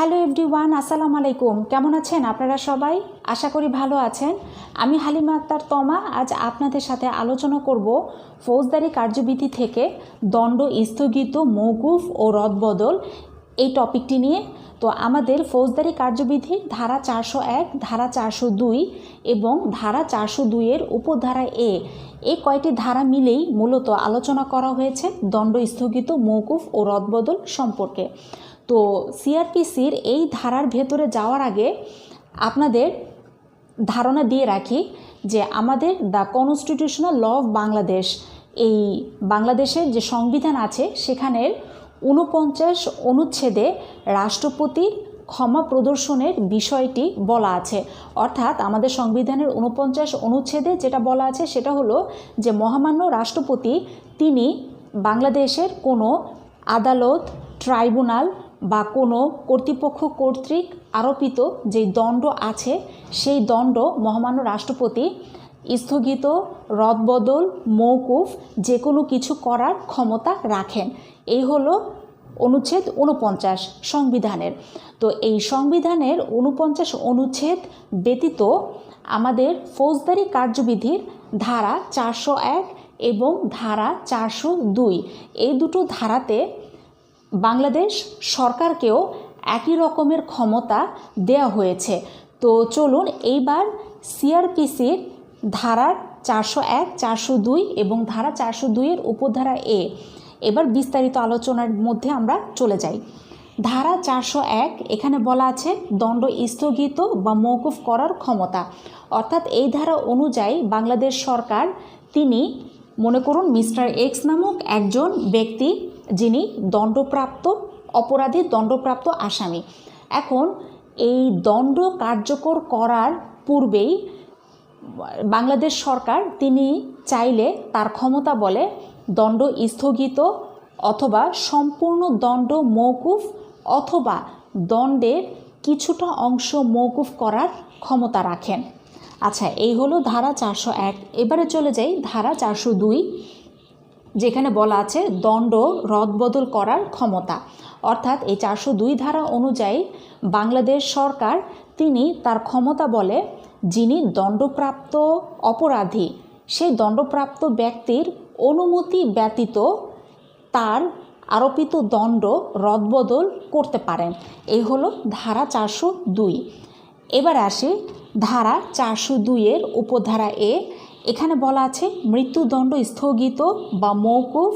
Hello everyone, আসসালামু আলাইকুম। কেমন আছেন আপনারা সবাই? আশা করি ভালো আছেন। আমি হালিমা আক্তার তমা। আজ আপনাদের সাথে আলোচনা করব ফৌজদারি কার্যবিধি থেকে দণ্ড স্থগিত মৌকুফ ও রদবদল এই টপিকটি নিয়ে। তো আমাদের ফৌজদারি কার্যবিধি ধারা চারশো এক, ধারা চারশো দুই এবং ধারা চারশো দুইয়ের উপধারা এ। এই কয়টি ধারা মিলেই মূলত আলোচনা করা হয়েছে দণ্ড স্থগিত মৌকুফ ও রদবদল সম্পর্কে। তো সিআরপিসির এই ধারার ভেতরে যাওয়ার আগে আপনাদের ধারণা দিয়ে রাখি যে আমাদের the constitutional law of Bangladesh, এই বাংলাদেশের যে সংবিধান আছে সেখানের উনপঞ্চাশ অনুচ্ছেদে রাষ্ট্রপতি ক্ষমা প্রদর্শনের বিষয়টি বলা আছে। অর্থাৎ আমাদের সংবিধানের উনপঞ্চাশ অনুচ্ছেদে যেটা বলা আছে সেটা হলো যে মহামান্য রাষ্ট্রপতি, তিনি বাংলাদেশের কোনো আদালত, ট্রাইব্যুনাল বা কোনো কর্তৃপক্ষ কর্তৃক আরোপিত যে দণ্ড আছে, সেই দণ্ড মহামান্য রাষ্ট্রপতি স্থগিত, রদবদল মৌকুফ যে কোনো কিছু করার ক্ষমতা রাখেন। এই হলো অনুচ্ছেদ উনপঞ্চাশ সংবিধানের। তো এই সংবিধানের উনপঞ্চাশ অনুচ্ছেদ ব্যতীত আমাদের ফৌজদারি কার্যবিধির ধারা চারশো এক এবং ধারা চারশো দুই। এই দুটো ধারাতে বাংলাদেশ সরকারকেও একই রকমের ক্ষমতা দেওয়া হয়েছে। তো চলুন এইবার সিআরপিসির ধারার চারশো এক, চারশো দুই এবং ধারা চারশো দুইয়ের উপধারা এ। এবার বিস্তারিত আলোচনার মধ্যে আমরা চলে যাই। ধারা চারশো এক, এখানে বলা আছে দণ্ড স্থগিত বা মৌকুফ করার ক্ষমতা। অর্থাৎ এই ধারা অনুযায়ী বাংলাদেশ সরকার, তিনি মনে করুন মিস্টার এক্স নামক একজন ব্যক্তি যিনি দণ্ডপ্রাপ্ত, অপরাধী দণ্ডপ্রাপ্ত আসামি। এখন এই দণ্ড কার্যকর করার পূর্বেই বাংলাদেশ সরকার তিনি চাইলে তার ক্ষমতা বলে দণ্ড স্থগিত অথবা সম্পূর্ণ দণ্ড মৌকুফ অথবা দণ্ডের কিছুটা অংশ মৌকুফ করার ক্ষমতা রাখেন। আচ্ছা এই হলো ধারা চারশো এক। এবারে চলে যাই ধারা চারশো দুই। যেখানে বলা আছে দণ্ড, রদবদল করার ক্ষমতা। অর্থাৎ এই চারশো দুই ধারা অনুযায়ী বাংলাদেশ সরকার তিনি তার ক্ষমতা বলে যিনি দণ্ডপ্রাপ্ত অপরাধী, সেই দণ্ডপ্রাপ্ত ব্যক্তির অনুমতি ব্যতীত তার আরোপিত দণ্ড, রদবদল করতে পারেন। এই হলো ধারা চারশো দুই। এবার আসি ধারা চারশো দুইয়ের উপধারা এ। এখানে বলা আছে মৃত্যুদণ্ড স্থগিত বা মৌকুফ